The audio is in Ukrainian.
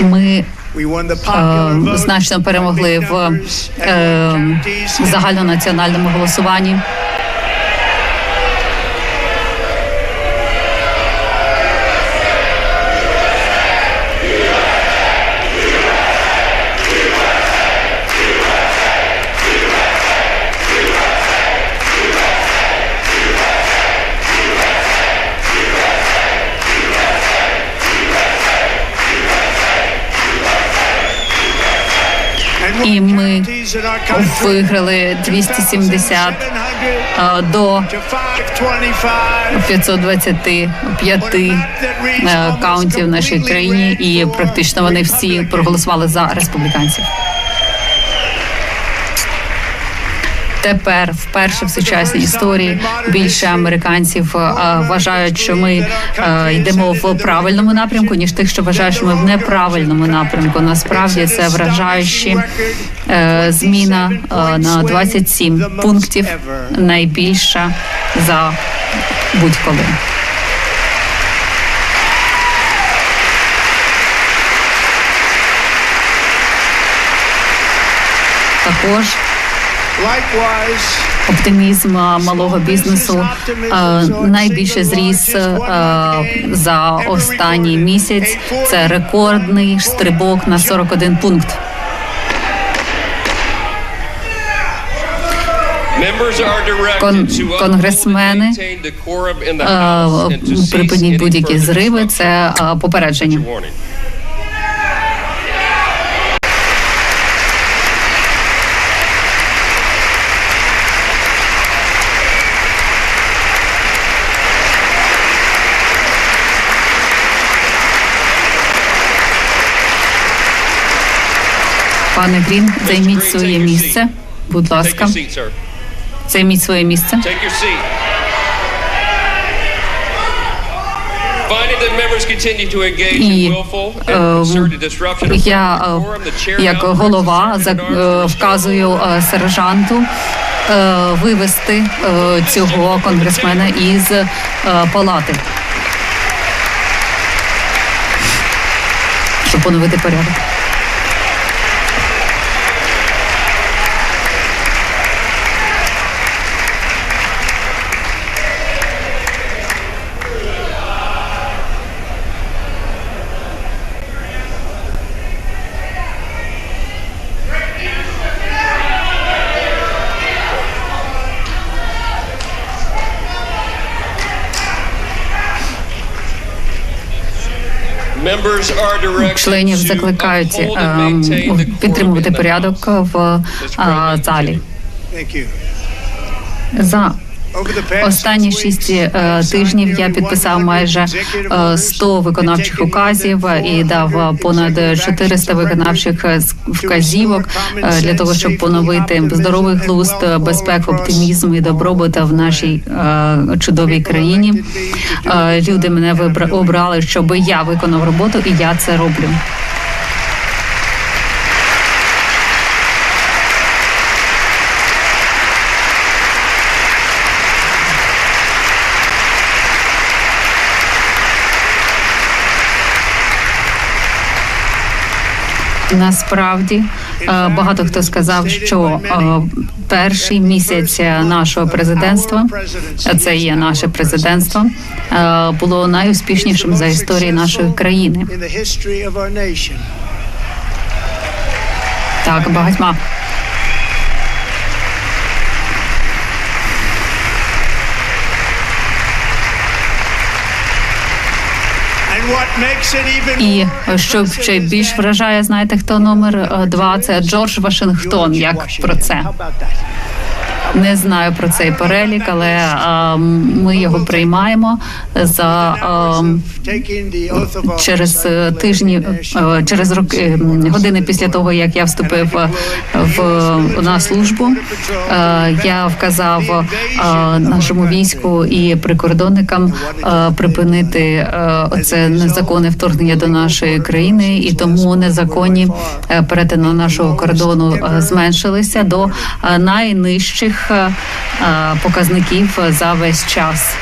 Ми е, значно перемогли в е, загальнонаціональному голосуванні. І ми виграли 270 е, до 525 е, каунтів в нашій країні, і практично вони всі проголосували за республіканців. Тепер вперше в сучасній історії більше американців е, вважають, що ми е, йдемо в правильному напрямку, ніж тих, що вважають, що ми в неправильному напрямку. Насправді це вражаючі е, зміна на 27 пунктів, найбільша за будь-коли. Також оптимізм малого бізнесу найбільше зріс за останній місяць. Це рекордний стрибок на 41 пункт. Кон- конгресмени Припиніть будь-які зриви. Це попередження. Пане Грін, займіть своє місце. Будь ласка, займіть своє місце. І е, я е, як голова за- е, вказую е, сержанту е, вивести е, цього конгресмена із е, палати, щоб поновити порядок. Членів закликають е, підтримувати порядок в е, залі. За Останні шість е, тижнів я підписав майже е, 100 виконавчих указів і дав понад 400 виконавчих е, вказівок е, для того, щоб поновити здоровий глузд, безпеку, оптимізм і добробут в нашій е, чудовій країні. Е, Люди мене обрали, щоб я виконав роботу, і я це роблю. Насправді е, багато хто сказав, що е, перший місяць нашого президентства, це є наше президентство, е, було найуспішнішим за історії нашої країни. Так, багатьма І що ще більш вражає, знаєте, хто номер е, два? Це Джордж Вашингтон. Як про це? Не знаю про цей перелік, але е, ми його приймаємо за е, через е, тижні, е, через роки години після того, як я вступив в на службу. Е, Я вказав е, нашому війську і прикордонникам е, припинити е, оце незаконне вторгнення до нашої країни, і тому незаконні перетину нашого кордону зменшилися до найнижчих показників за весь час.